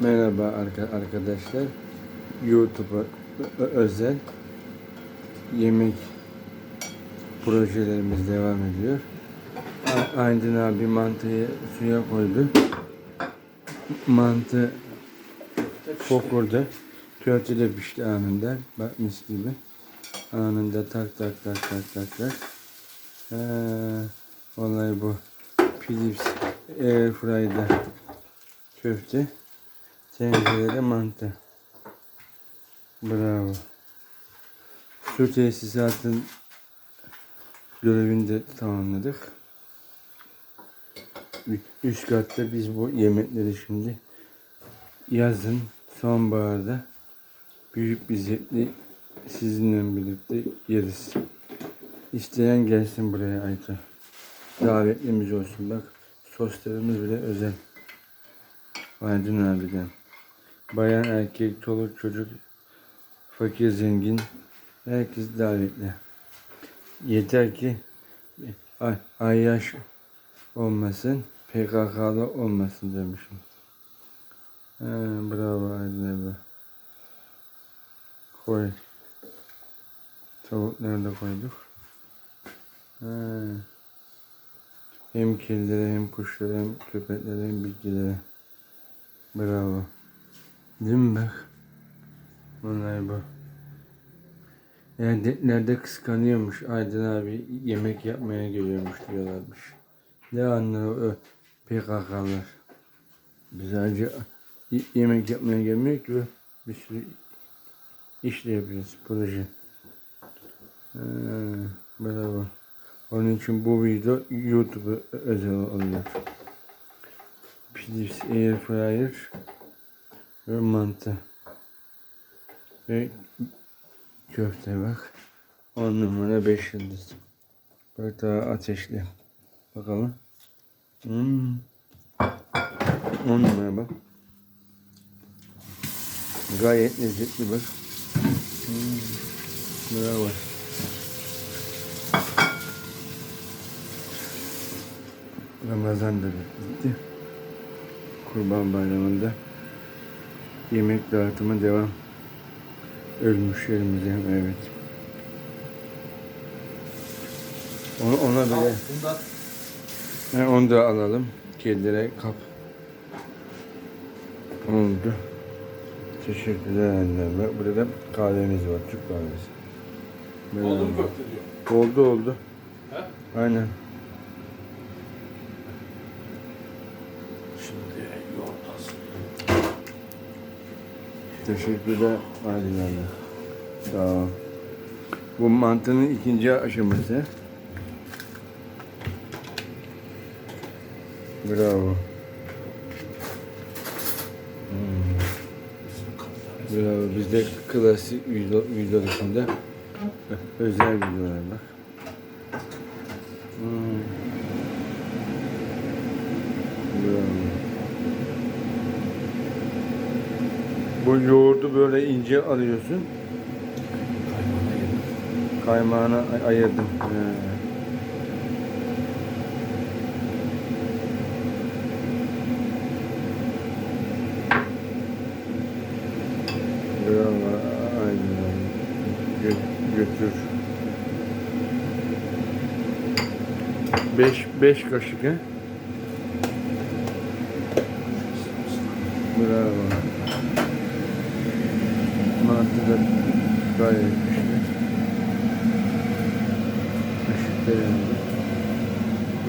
Merhaba arka- arkadaşlar. YouTube'a özel yemek projelerimiz devam ediyor. Aydın abi mantıyı suya koydu. Mantı fokurdu. Köfte de pişti anında. Bak mis gibi. Anında tak tak tak tak tak tak. Ee, olay bu. Philips Airfryer'da köfte. Tencerede mantı. Bravo. Su tesisatın görevini de tamamladık. Üst katta biz bu yemekleri şimdi yazın sonbaharda büyük bir zevkle sizinle birlikte yeriz. İsteyen gelsin buraya Ayta. Davetlimiz olsun bak. Soslarımız bile özel. Aydın abiden. Bayan erkek, çoluk çocuk, fakir zengin, herkes davetli. Yeter ki ay, ayyaş olmasın, PKK'lı olmasın demişim. He, bravo Aydın abi. Koy. Tavukları da koyduk. He. Hem kedilere hem kuşlara hem köpeklere hem bitkilere. Bravo. Bak? Bunlar bu. Nerede kıskanıyormuş Aydın abi yemek yapmaya geliyormuş diyorlarmış. Ne anlar o PKK'lar. Biz y- yemek yapmaya gelmiyor ki bir sürü iş de yapıyoruz proje. Ee, bravo. Onun için bu video YouTube'a özel oluyor. Philips Airfryer ve mantı. Ve köfte bak. 10 numara 5 yıldız. Bak daha ateşli. Bakalım. Hmm. 10 numara bak. Gayet lezzetli bak. Hmm. Bravo. Ramazan da bitti. Kurban Bayramı'nda yemek dağıtımı devam. Ölmüş yerimize evet. Onu, ona bile Ha, onu da alalım. Kedilere kap. Oldu. Teşekkürler annem. Bak Burada kahvemiz var. Türk kahvesi. Oldu mu köfte diyor. Oldu oldu. He? Aynen. Teşekkürler Adil anne. Sağ ol. Bu mantının ikinci aşaması. Bravo. Hmm. Bravo. Bizde klasik video, video dışında özel videolar bak. Hmm. Bravo. Bu yoğurdu böyle ince alıyorsun. Kaymağını ay- ayırdım. He. Götür. Beş, beş kaşık he? Bravo. Da gayet güçlü. Işık da yandı.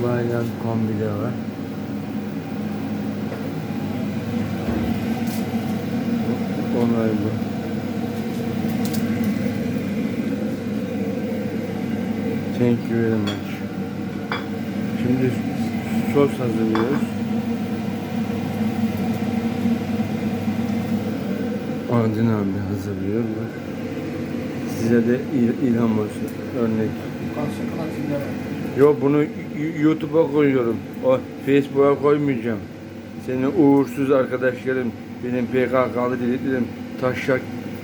Laylan kombi de var. Onay bu. Thank you very much. Şimdi sos hazırlıyoruz. Adin abi hazırlıyor. Size de il- ilham olsun. Örnek. Kalsın kadar dinleme. Yo bunu YouTube'a koyuyorum. O Facebook'a koymayacağım. Senin uğursuz arkadaşların benim PKK'lı dediklerim taşak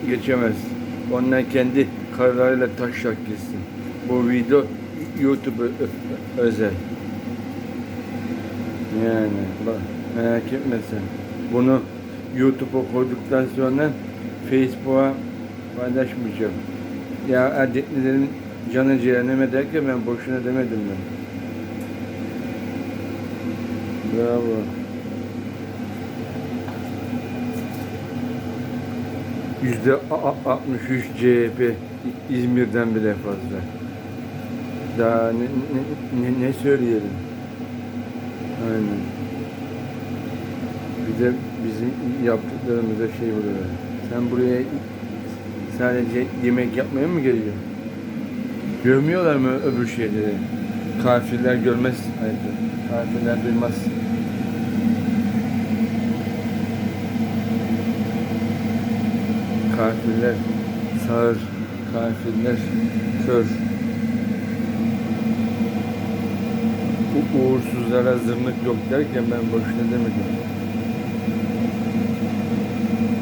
geçemez. Onlar kendi kararlarıyla taşak gitsin. Bu video YouTube özel. Yani bak merak etme sen. Bunu YouTube'a koyduktan sonra Facebook'a paylaşmayacağım. Ya erdeklilerin canı cehenneme derken ben boşuna demedim ben. Bravo. Yüzde a- a- 63 CHP İzmir'den bile fazla. Daha ne, ne, ne, ne söyleyelim? Aynen. De bizim yaptıklarımıza şey oluyor. Sen buraya sadece yemek yapmaya mı geliyorsun? Görmüyorlar mı öbür şeyleri? Kafirler görmez. Hayır, kafirler duymaz. Kafirler sağır, kafirler kör. Bu uğursuzlara zırnık yok derken ben boşuna demedim.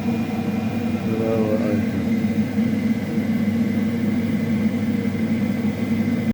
Hello,